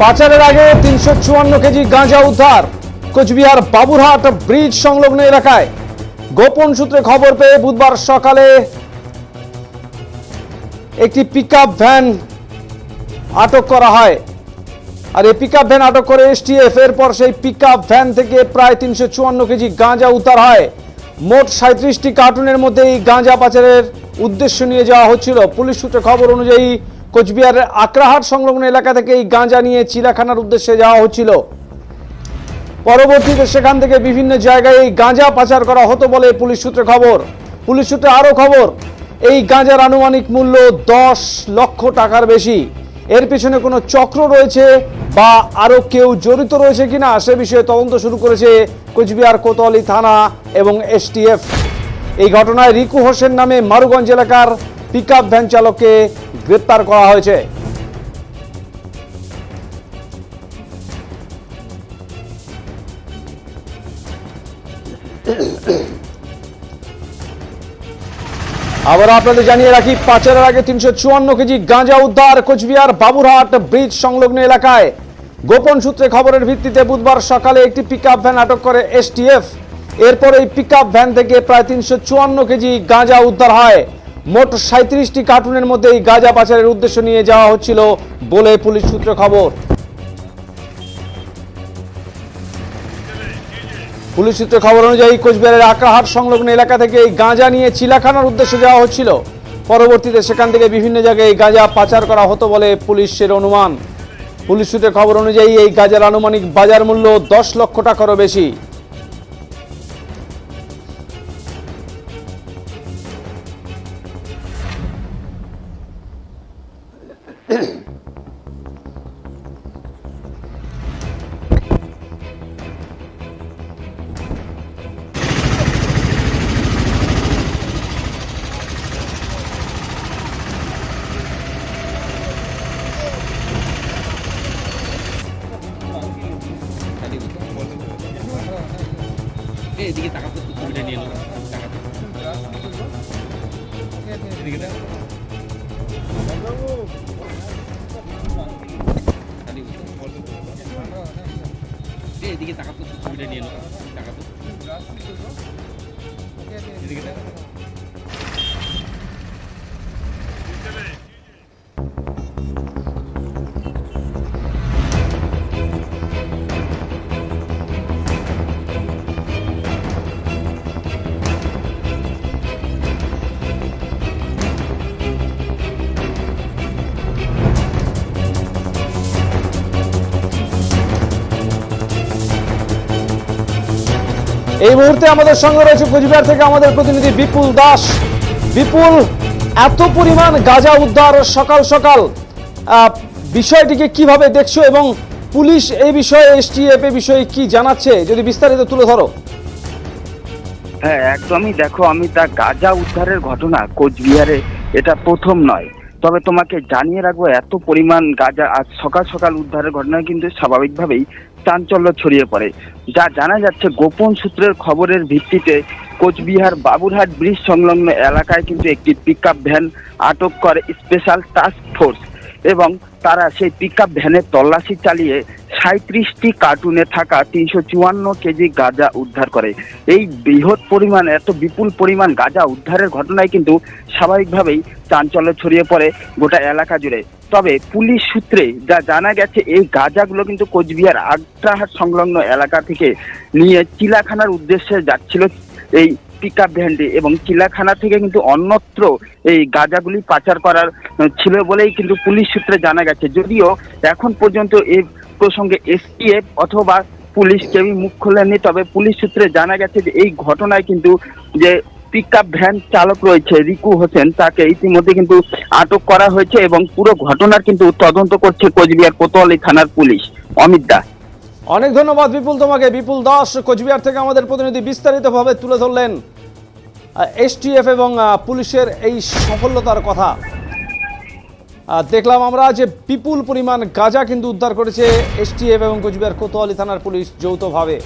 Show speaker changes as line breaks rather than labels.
পাচারের আগে তিনশো চুয়ান্ন কেজি গাঁজা উদ্ধার। কোচবিহার বাবুরহাট ব্রিজ সংলগ্ন এলাকায়। গোপন সূত্রে খবর পেয়ে বুধবার সকালে একটি পিকআপ ভ্যান আটক করা হয়। আর এই পিকআপ ভ্যান আটক করে এসটিএফ। এরপর সেই পিকআপ ভ্যান থেকে প্রায় তিনশো চুয়ান্ন কেজি গাঁজা উদ্ধার হয়। মোট সাঁত্রিশটি কার্টুনের মধ্যে এই গাঁজা পাচারের উদ্দেশ্য নিয়ে যাওয়া হচ্ছিল। পুলিশ সূত্রে খবর অনুযায়ী কোচবিহারের আকরাহাট সংলগ্ন এলাকা থেকে এই গাঁজা নিয়ে চিলাখানার উদ্দেশ্যে যাওয়া হচ্ছিল। পরবর্তীতে সেখান থেকে বিভিন্ন জায়গায় এই গাঁজা পাচার করা হতো বলে পুলিশ সূত্রে খবর। পুলিশ সূত্রে আরও খবর, এই গাঁজার আনুমানিক মূল্য দশ লক্ষ টাকার বেশি। এর পিছনে কোনো চক্র রয়েছে বা আরও কেউ জড়িত রয়েছে কিনা সে বিষয়ে তদন্ত শুরু করেছে কোচবিহার কোতোয়ালি থানা এবং এসটিএফ। এই ঘটনায় রিকু হোসেন নামে মারুগঞ্জ এলাকার পিকআপ ভ্যান চালককে গ্রেপ্তার করা হয়েছে। আবার আপনাদের জানিয়ে রাখি, পাচারের আগে তিনশো চুয়ান্ন কেজি গাঁজা উদ্ধার কোচবিহার বাবুরহাট ব্রিজ সংলগ্ন এলাকায়। গোপন সূত্রে খবরের ভিত্তিতে বুধবার সকালে একটি পিকআপ ভ্যান আটক করে এসটিএফ। এরপর এই পিকআপ ভ্যান থেকে প্রায় তিনশো চুয়ান্ন কেজি গাঁজা উদ্ধার হয়। মোট সাঁত্রিশটি কার্টুনের মধ্যে এই গাঁজা পাচারের উদ্দেশ্য নিয়ে যাওয়া হচ্ছিল বলে পুলিশ সূত্রে খবর। পুলিশ সূত্রে খবর অনুযায়ী কোচবিহারের আকাহাট সংলগ্ন এলাকা থেকে এই গাঁজা নিয়ে চিলাখানার উদ্দেশ্যে যাওয়া হচ্ছিল। পরবর্তীতে সেখান থেকে বিভিন্ন জায়গায় এই গাঁজা পাচার করা হতো বলে পুলিশের অনুমান। পুলিশ সূত্রে খবর অনুযায়ী এই গাঁজার আনুমানিক বাজার মূল্য দশ লক্ষ টাকারও বেশি।
এদিকে তাকাতে ছবিটা নিয়ে নেব তাকাতে এদিকে দেখ। খালি এদিকে তাকাতে ছবিটা নিয়ে নেব তাকাতে এদিকে দেখ।
এই মুহূর্তে আমাদের সঙ্গে রয়েছে কোচবিহার থেকে আমাদের প্রতিনিধি বিপুল দাস। বিপুল, এত পরিমাণ গাঁজা উদ্ধার সকাল সকাল। বিষয়টিকে কীভাবে দেখছ এবং পুলিশ এই বিষয়ে, এসটিএফ এ বিষয়ে কি জানাচ্ছে? যদি বিস্তারিত তুলে ধরো।
হ্যাঁ একদমই দেখো, আমি তা গাঁজা উদ্ধারের ঘটনা কোচবিহারে এটা প্রথম নয়। তবে তোমাকে জানিয়ে রাখব, এত পরিমাণ গাঁজা আজ সকাল সকাল উদ্ধারের ঘটনা কিন্তু স্বাভাবিকভাবেই চাঞ্চল্য ছড়িয়ে পড়ে। যা জানা যাচ্ছে গোপন সূত্রের খবরের ভিত্তিতে কোচবিহার বাবুরহাট ব্রিজ সংলগ্ন এলাকায় কিন্তু একটি পিকআপ ভ্যান আটক করে স্পেশাল টাস্ক ফোর্স এবং তারা সেই পিকআপ ভ্যানের তল্লাশি চালিয়ে সাঁত্রিশটি কার্টুনে থাকা তিনশো চুয়ান্ন কেজি গাঁজা উদ্ধার করে। এই বৃহৎ পরিমাণ, এত বিপুল পরিমাণ গাঁজা উদ্ধারের ঘটনায় কিন্তু স্বাভাবিকভাবেই চাঞ্চল্য ছড়িয়ে পড়ে গোটা এলাকা জুড়ে। তবে পুলিশ সূত্রে যা জানা গেছে, এই গাঁজাগুলো কিন্তু কোচবিহার আগ্রাহাট সংলগ্ন এলাকা থেকে নিয়ে চিলাখানার উদ্দেশ্যে যাচ্ছিল এই পিক আপ ভ্যানটি এবং চিলাখানা থেকে কিন্তু অন্যত্র এই গাঁজাগুলি পাচার করার ছিল বলেই কিন্তু পুলিশ সূত্রে জানা গেছে। যদিও এখন পর্যন্ত এই প্রসঙ্গে এসটিএফ অথবা পুলিশ কেউই মুখ খোলেননি, তবে পুলিশ সূত্রে জানা গেছে যে এই ঘটনায় কিন্তু যে পিকআপ ভ্যান চালক রয়েছে, রিকু হোসেন, তাকে ইতিমধ্যে কিন্তু আটক করা হয়েছে এবং পুরো ঘটনার কিন্তু তদন্ত করছে কোচবিহার কোতোয়ালি থানার পুলিশ। অমিত দাস।
অনেক ধন্যবাদ বিপুল তোমাকে। বিপুল দাস, কোচবিহার থেকে আমাদের প্রতিনিধি বিস্তারিতভাবে তুলে ধরলেন এসটিএফ এবং পুলিশের এই সফলতার কথা। দেখলাম আমরা যে বিপুল পরিমাণ গাঁজা কিন্তু উদ্ধার করেছে এসটিএফ এবং কোচবিহার কোতোয়ালি থানার পুলিশ যৌথভাবে।